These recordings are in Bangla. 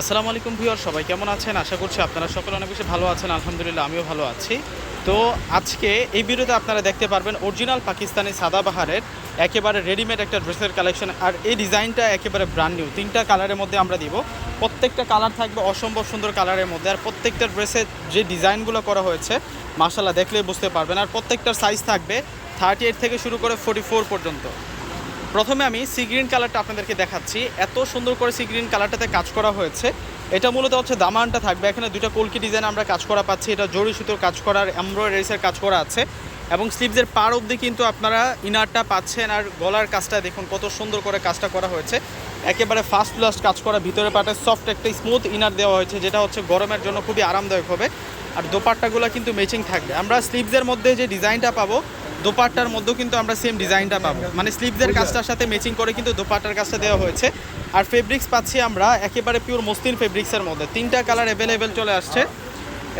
আসসালামু আলাইকুম ভিউয়ার, সবাই কেমন আছেন? আশা করছি আপনারা সকলে অনেক বেশি ভালো আছেন। আলহামদুলিল্লাহ, আমিও ভালো আছি। তো আজকে এই ভিডিওতে আপনারা দেখতে পারবেন অরিজিনাল পাকিস্তানি সাদাবাহারের একেবারে রেডিমেড একটা ড্রেসের কালেকশন আর এই ডিজাইনটা একেবারে ব্র্যান্ড নিউ তিনটা কালারের মধ্যে আমরা দিব। প্রত্যেকটা কালার থাকবে অসম্ভব সুন্দর কালারের মধ্যে। আর প্রত্যেকটা ড্রেসের যে ডিজাইনগুলো করা হয়েছে মাসাল্লাহ দেখলেই বুঝতে পারবেন। আর প্রত্যেকটার সাইজ থাকবে থার্টি এইট থেকে শুরু করে ফোর্টি ফোর পর্যন্ত। প্রথমে আমি সি গ্রিন কালারটা আপনাদেরকে দেখাচ্ছি। এত সুন্দর করে সি গ্রিন কালারটাতে কাজ করা হয়েছে। এটা মূলত হচ্ছে দামানটা থাকবে। এখানে দুটো কলকি ডিজাইন আমরা কাজ করা পাচ্ছি। এটা জরি সুতোর কাজ করার এমব্রয়ডারিসের কাজ করা আছে। এবং স্লিভসের পার অবধি কিন্তু আপনারা ইনারটা পাচ্ছেন আর গলার কাজটা দেখুন কত সুন্দর করে কাজটা করা হয়েছে। একেবারে ফার্স্ট লাস্ট কাজ করা। ভিতরে পাটে সফট একটা স্মুথ ইনার দেওয়া হয়েছে, যেটা হচ্ছে গরমের জন্য খুবই আরামদায়ক হবে। আর দোপাট্টাগুলো কিন্তু ম্যাচিং থাকবে। আমরা স্লিভসের মধ্যে যে ডিজাইনটা পাবো দোপাট্টার মধ্যেও কিন্তু আমরা সেম ডিজাইনটা পাবো। মানে স্লিভসের কাজটার সাথে ম্যাচিং করে কিন্তু দোপাট্টার কাজটা দেওয়া হয়েছে। আর ফেব্রিক্স পাচ্ছি আমরা একেবারে পিওর মসলিন ফেব্রিক্সের মধ্যে। তিনটা কালার অ্যাভেলেবেল চলে আসছে।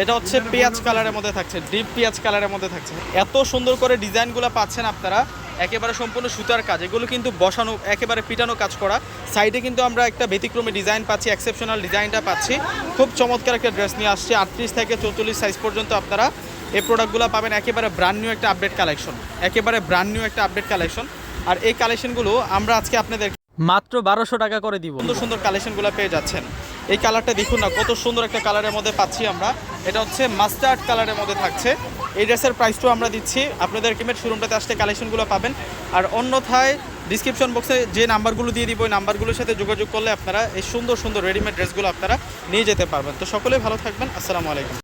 এটা হচ্ছে পেঁয়াজ কালারের মধ্যে থাকছে ডিপ পেঁয়াজ কালারের মধ্যে থাকছে। এত সুন্দর করে ডিজাইনগুলো পাচ্ছেন আপনারা। একেবারে সম্পূর্ণ সুতার কাজ। এগুলো কিন্তু বসানো, একেবারে পিটানো কাজ করা। সাইডে কিন্তু আমরা একটা ব্যতিক্রমী ডিজাইন পাচ্ছি এক্সেপশনাল ডিজাইনটা পাচ্ছি। খুব চমৎকার একটা ড্রেস নিয়ে আসছে। আটত্রিশ থেকে চৌচল্লিশ সাইজ পর্যন্ত আপনারা এই প্রোডাক্টগুলো পাবেন। একেবারে ব্র্যান্ড নিউ একটা আপডেট কালেকশন একেবারে ব্র্যান্ড নিউ একটা আপডেট কালেকশন আর এই কালেকশনগুলো আমরা আজকে আপনাদের মাত্র বারোশো টাকা করে দিব। সুন্দর সুন্দর কালেকশনগুলো পেয়ে যাচ্ছেন। এই কালারটা দেখুন না, কত সুন্দর একটা কালারের মধ্যে পাচ্ছি আমরা। এটা হচ্ছে মাস্টার্ড কালারের মধ্যে থাকছে। এই ড্রেসের প্রাইসটাও আমরা দিচ্ছি। আপনাদের কিমের শোরুমটাতে আসতে কালেকশনগুলো পাবেন। আর অন্যথায় ডিসক্রিপশন বক্সে যে নাম্বারগুলো দিয়ে দিব, ওই নাম্বারগুলোর সাথে যোগাযোগ করলে আপনারা এই সুন্দর সুন্দর রেডিমেড ড্রেসগুলো আপনারা নিয়ে যেতে পারবেন। তো সকলেই ভালো থাকবেন। আসসালামু আলাইকুম।